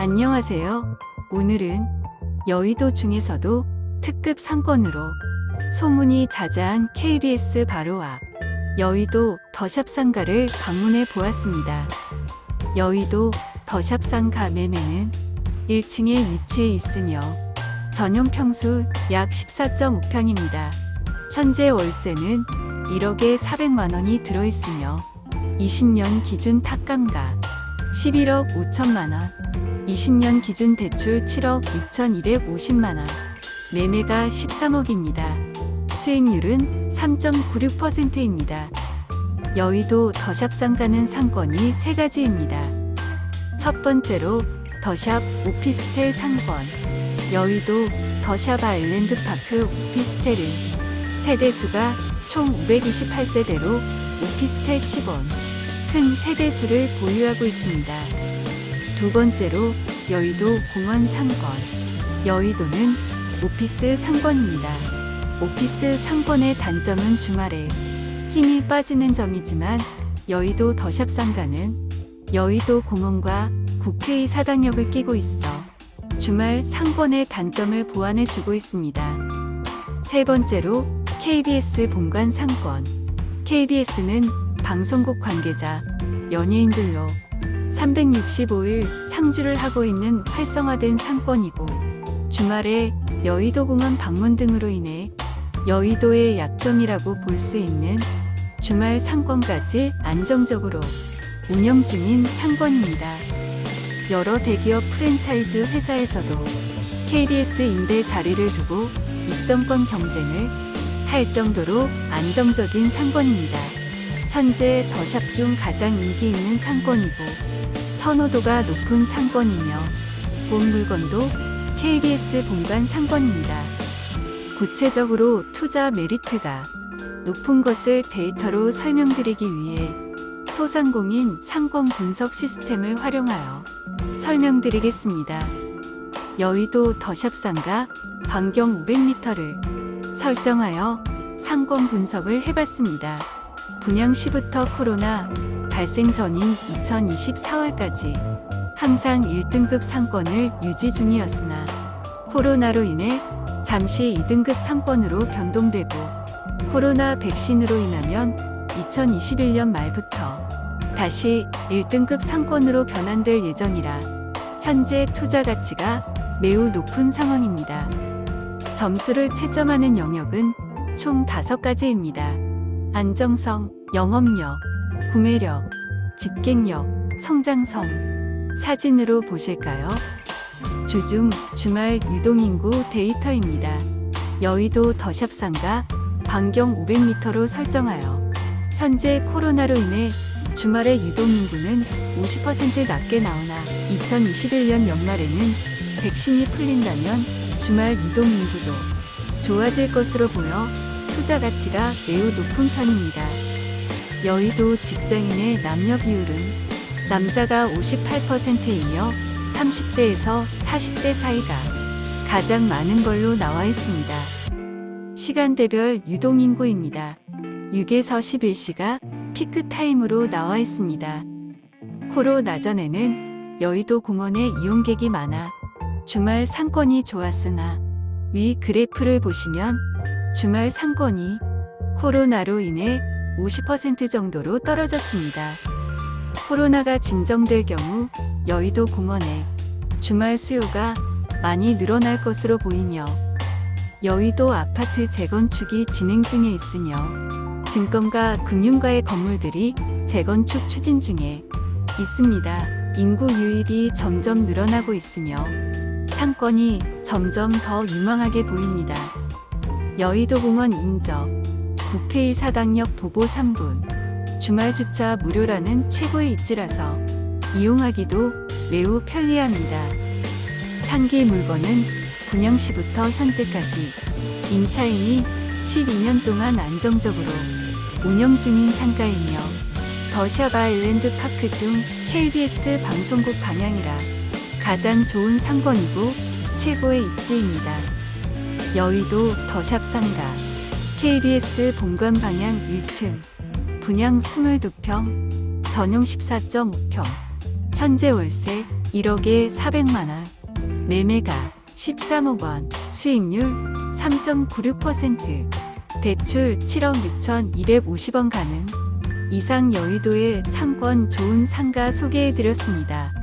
안녕하세요. 오늘은 여의도 중에서도 특급 상권으로 소문이 자자한 KBS 바로 앞 여의도 더샵 상가를 방문해 보았습니다. 여의도 더샵 상가 매매는 1층에 위치해 있으며 전용 평수 약 14.5평입니다. 현재 월세는 1억에 400만 원이 들어 있으며 20년 기준 탁감가 11억 5천만 원, 20년 기준 대출 7억 6,250만 원, 매매가 13억입니다. 수익률은 3.96%입니다. 여의도 더샵 상 가는 상권이 세 가지입니다. 첫 번째로 더샵 오피스텔 상권, 여의도 더샵 아일랜드 파크 오피스텔은 세대수가 총 528세대로 오피스텔 치본 큰 세대수를 보유하고 있습니다. 두 번째로 여의도 공원 상권. 여의도는 오피스 상권입니다. 오피스 상권의 단점은 주말에 힘이 빠지는 점이지만 여의도 더샵 상가는 여의도 공원과 국회의 사당역을 끼고 있어 주말 상권의 단점을 보완해 주고 있습니다. 세 번째로 KBS 본관 상권. KBS는 방송국 관계자, 연예인들로 365일 상주를 하고 있는 활성화된 상권이고 주말에 여의도 공원 방문 등으로 인해 여의도의 약점이라고 볼 수 있는 주말 상권까지 안정적으로 운영 중인 상권입니다. 여러 대기업 프랜차이즈 회사에서도 KBS 임대 자리를 두고 입점권 경쟁을 할 정도로 안정적인 상권입니다. 현재 더샵 중 가장 인기 있는 상권이고 선호도가 높은 상권이며 본 물건도 KBS 본관 상권입니다. 구체적으로 투자 메리트가 높은 것을 데이터로 설명드리기 위해 소상공인 상권 분석 시스템을 활용하여 설명드리겠습니다. 여의도 더샵 상가 반경 500m를 설정하여 상권 분석을 해봤습니다. 분양 시부터 코로나 발생 전인 2024월까지 항상 1등급 상권을 유지 중이었으나 코로나로 인해 잠시 2등급 상권으로 변동되고 코로나 백신으로 인하면 2021년 말부터 다시 1등급 상권으로 변환될 예정이라 현재 투자 가치가 매우 높은 상황입니다. 점수를 채점하는 영역은 총 5가지입니다. 안정성, 영업력, 구매력, 집객력, 성장성. 사진으로 보실까요? 주중, 주말 유동인구 데이터입니다. 여의도 더샵 상가 반경 500m로 설정하여 현재 코로나로 인해 주말의 유동인구는 50% 낮게 나오나 2021년 연말에는 백신이 풀린다면 주말 유동인구도 좋아질 것으로 보여 투자 가치가 매우 높은 편입니다. 여의도 직장인의 남녀 비율은 남자가 58%이며 30대에서 40대 사이가 가장 많은 걸로 나와 있습니다. 시간대별 유동인구입니다. 6에서 11시가 피크 타임으로 나와 있습니다. 코로 나 전에는 여의도 공원에 이용객이 많아 주말 상권이 좋았으나 위 그래프를 보시면 주말 상권이 코로나로 인해 50% 정도로 떨어졌습니다. 코로나가 진정될 경우 여의도 공원에 주말 수요가 많이 늘어날 것으로 보이며 여의도 아파트 재건축이 진행 중에 있으며 증권가 금융가의 건물들이 재건축 추진 중에 있습니다. 인구 유입이 점점 늘어나고 있으며 상권이 점점 더 유망하게 보입니다. 여의도 공원 인접, 국회의 사당역 도보 3분, 주말 주차 무료라는 최고의 입지라서 이용하기도 매우 편리합니다. 상기 물건은 분양 시부터 현재까지 임차인이 12년 동안 안정적으로 운영 중인 상가이며 더샵 아일랜드 파크 중 KBS 방송국 방향이라 가장 좋은 상권이고 최고의 입지입니다. 여의도 더샵 상가 KBS 본관 방향 1층 분양 22평 전용 14.5평 현재 월세 1억에 400만원, 매매가 13억 원, 수익률 3.96%, 대출 7억 6,250원 가능. 이상 여의도의 상권 좋은 상가 소개해드렸습니다.